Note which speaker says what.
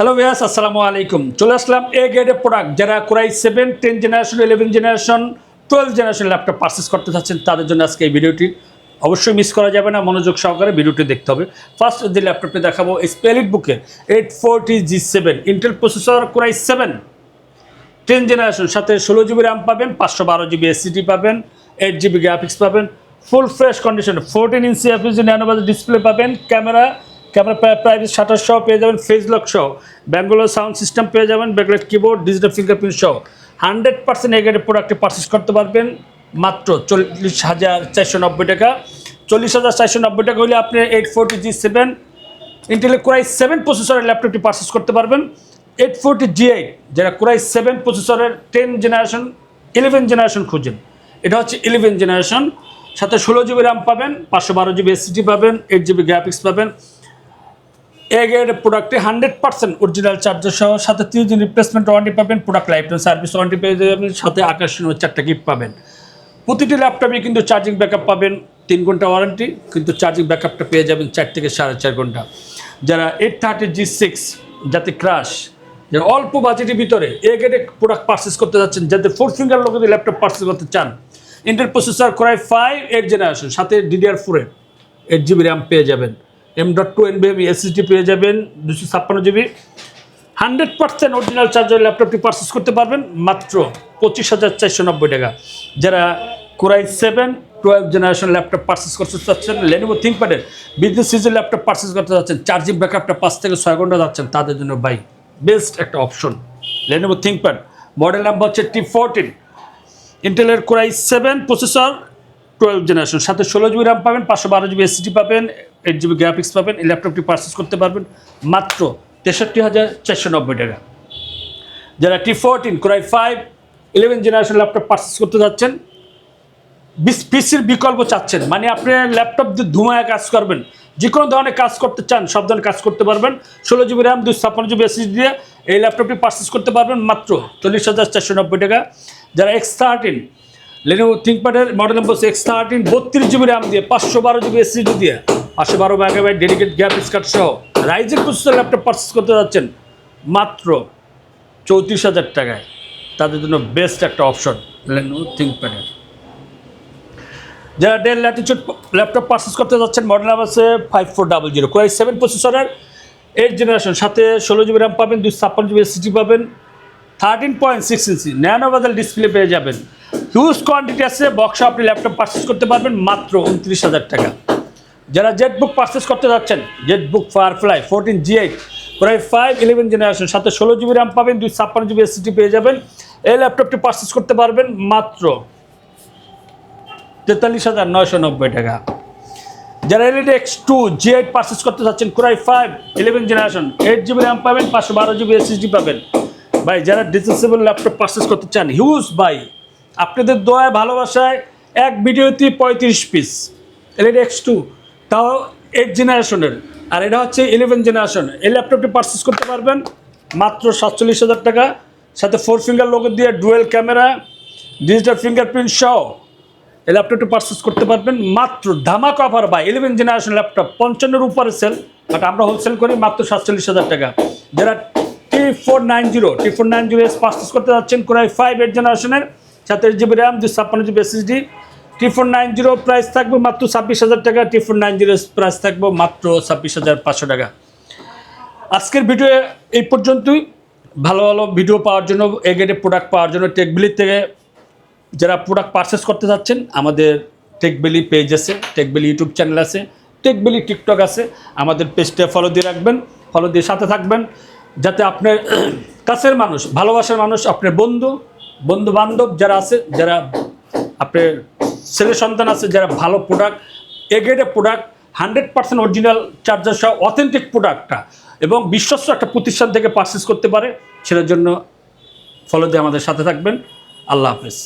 Speaker 1: Hello ভিয়াস আসসালামু আলাইকুম চলে আসলাম এ গ্রেডের প্রোডাক্ট যারা core i seven ten generation eleven generation twelve generation laptop purchase করতে চাচ্ছেন, তাদের জন্য আজকে এই ভিডিওটি। অবশ্যই মিস করা যাবে না, মনোযোগ সহকারে ভিডিওটি দেখতে হবে। ফার্স্ট যে ল্যাপটপটি দেখাবো স্পেলিট বুকের eight forty G seven Intel processor core i seven ten generation সাথে ষোলো জিবি র্যাম পাবেন, পাঁচশো বারো জিবি এসিডি পাবেন এইট জিবি গ্রাফিক্স পাবেন full fresh condition fourteen inch FAC ন্যানোবাজার display পাবেন ক্যামেরা ক্যামেরা প্রাইভেট শাটার সহ পেয়ে যাবেন ফেস লক সহ। ব্যাঙ্গালোর সাউন্ড সিস্টেম পেয়ে যাবেন ব্যাকলাইট কিবোর্ড ডিজিটাল ফিঙ্গারপ্রিন্ট সহ। হান্ড্রেড পার্সেন্ট এগারের প্রোডাক্টে পারচেস করতে পারবেন। মাত্র চল্লিশ হাজার চারশো নব্বই টাকা। চল্লিশ হাজার চারশো নব্বই টাকা হলে আপনি eight forty G seven Intel core i seven প্রসেসরের ল্যাপটপটি পারচেস করতে পারবেন। এইট ফোরটি জি এইট যারা কোরাই সেভেন প্রসেসরের টেন জেনারেশন ইলেভেন জেনারেশন খুঁজেন। এটা হচ্ছে ইলেভেন জেনারেশন সাথে ষোলো জিবি র্যাম পাবেন, পাঁচশো বারো জিবি এসিটি পাবেন এইট জিবি গ্রাফিক্স পাবেন। এ প্রোডাক্টে হান্ড্রেড পার্সেন্ট অরিজিনাল চার্জার সহ সাথে তিরিশ দিন রিপ্লেসমেন্ট ওয়ারেন্টি পাবেন প্রোডাক্ট লাইফ সার্ভিস ওয়ারেন্টি পেয়ে যাবেন, সাথে আকর্ষণীয় চারটা গিফট পাবেন। প্রতিটি ল্যাপটপে কিন্তু চার্জিং ব্যাকআপ পাবেন, তিন ঘণ্টা ওয়ারেন্টি কিন্তু চার্জিং ব্যাকআপটা পেয়ে যাবেন চার থেকে সাড়ে চার ঘণ্টা। যারা এইট থার্টি জি সিক্স যাতে ক্রাশ যারা অল্প বাজেটের ভিতরে এ গ্রেডে প্রোডাক্ট পারচেস করতে যাচ্ছেন, যাতে ফোর ফিঙ্গার লোকেদের ল্যাপটপ পারচেস করতে চান Intel processor core i five eight generation সাথে ডিডিআর ফোরে এইট জিবি র্যাম পেয়ে যাবেন। এম ডট টু এনবিএমি এসএসডি পেয়ে যাবেন দুশো ছাপ্পান্ন GB hundred percent original charger ল্যাপটপটি পারচেস করতে পারবেন, মাত্র পঁচিশ হাজার চারশো নব্বই টাকা। যারা core i seven twelve generation laptop purchase করতে চাচ্ছেন লেনোভো থিঙ্কপ্যাডের বিজনেস সিজন ল্যাপটপ পারচেস করতে যাচ্ছেন চার্জিং ব্যাকআপটা পাঁচ থেকে ছয় ঘণ্টা যাচ্ছেন, তাদের জন্য বাই বেস্ট একটা option Lenovo ThinkPad model number হচ্ছে টি ফোরটিন ইন্টেলের core i seven processor twelve generation সাথে ষোলো জিবি র্যাম পাবেন, পাঁচশো বারো জিবি এসিটি পাবেন এইট জিবি গ্রাফিক্স পাবেন, এই ল্যাপটপটি পারচেস করতে পারবেন মাত্র তেষট্টি হাজার চারশো নব্বই টাকা। যারা T fourteen core i five eleven generation laptop purchase করতে যাচ্ছেন পিসির বিকল্প চাচ্ছেন মানে আপনি ল্যাপটপ দিয়ে ধুমায় কাজ করবেন যে কোনো ধরনের কাজ করতে চান সব ধরনের কাজ করতে পারবেন। ষোলো জিবি র্যাম দুশো ছাপ্পান্ন জিবি এসএসডি দিয়ে এই ল্যাপটপটি পারচেস করতে পারবেন মাত্র চল্লিশ হাজার চারশো নব্বই টাকা। যারা এক্স থার্টিন লেনোভো থিঙ্কপ্যাডের মডেল নম্বর এক্স থার্টিন বত্রিশ জিবি র্যাম দিয়ে, পাঁচশো বারো জিবি এসএসডি দিয়ে পাঁচশো বারো মেগাবাইট ডেডিকেট গ্রাফিক্স স্কার্ট সহ রাইজের প্রসেসর ল্যাপটপ পারচেস করতে যাচ্ছেন মাত্র চৌত্রিশ হাজার টাকায়। তাদের জন্য বেস্ট একটা অপশন লেনোভো থিঙ্কপ্যাডের যারা ডেল ল্যাটিচুড ল্যাপটপ পারচেস করতে যাচ্ছেন মডেল নাম আছে five four double zero core i seven প্রসেসরের এইট জেনারেশন সাথে ষোলো জিবি র্যাম পাবেন, দুশো ছাপ্পান্ন জিবি এসিটি পাবেন thirteen point six inch nano bezel display পেয়ে যাবেন। হিউজ কোয়ান্টিটি আছে বক্সে আপনি ল্যাপটপ পারচেস করতে পারবেন, মাত্র উনত্রিশ হাজার টাকা। যারা জেট বুক পারচেস করতে যাচ্ছেন ZBook Firefly fourteen G eight প্রায় ফাইভ ইলেভেন জেনারেশন সাথে ষোলো জিবি র্যাম পাবেন, দুই ছাপ্পান্ন জিবি এসিটি পেয়ে যাবেন। এই ল্যাপটপটি পারচেস করতে পারবেন মাত্র তেতাল্লিশ হাজার নয়শো নব্বই টাকা। যারা LED X two G eight purchase করতে চাচ্ছেন core i five eleven generation eight GB RAM পাবেন, পাঁচশো বারো জিবি এসএসডি পাবেন। ভাই, যারা ডিসেসেবল ল্যাপটপ পারচেস করতে চান হিউজ ভাই, আপনাদের দয়ায় ভালোবাসায় এক ভিডিওতে পঁয়ত্রিশ পিস এলইডি এক্স টু তাও এইট জেনারেশনের আর এটা হচ্ছে ইলেভেন জেনারেশন এই ল্যাপটপটি পারচেস করতে পারবেন মাত্র সাতচল্লিশ হাজার টাকা। সাথে ফোর ফিঙ্গার লোগো দিয়ে ডুয়েল ক্যামেরা ডিজিটাল ফিঙ্গারপ্রিন্ট সহ এই ল্যাপটপটি পারচেস করতে পারবেন মাত্র ধামাক অফার বা ইলেভেন জেনারেশন ল্যাপটপ পঞ্চান্নর উপরে সেল বাট আমরা হোলসেল করি মাত্র সাতচল্লিশ হাজার টাকা। যারা T four nine zero T four nine zero purchase করতে যাচ্ছেন কোরাই ফাইভ এইট জেনারেশনের সাথে জিবি র্যাম দুই ছাপ্পান্ন GB SSD T four nine zero price থাকবে মাত্র ছাব্বিশ হাজার টাকা T four nine zero price থাকবে মাত্র ছাব্বিশ হাজার পাঁচশো টাকা। আজকের ভিডিও এই পর্যন্তই। ভালো ভালো ভিডিও পাওয়ার জন্য এগেটে প্রোডাক্ট পাওয়ার জন্য টেকবিলির থেকে যারা প্রোডাক্ট পারচেস করতে চাচ্ছেন, আমাদের টেকবেলি পেজ আছে টেকবেলি ইউটিউব চ্যানেল আছে টেকবেলি টিকটক আছে, আমাদের পেজটা ফলো দিয়ে রাখবেন ফলো দিয়ে সাথে থাকবেন, যাতে আপনার কাছের মানুষ, ভালোবাসার মানুষ, আপনার বন্ধু বন্ধু বান্ধব যারা আছে, যারা আপনার ছেলে সন্তান আছে, যারা ভালো product এগেডে product hundred percent original charger সহ অথেন্টিক প্রোডাক্টটা এবং বিশ্বস্ত একটা প্রতিষ্ঠান থেকে পারচেস করতে পারে, সেটার জন্য ফলো দিয়ে আমাদের সাথে থাকবেন। আল্লাহ হাফেজ।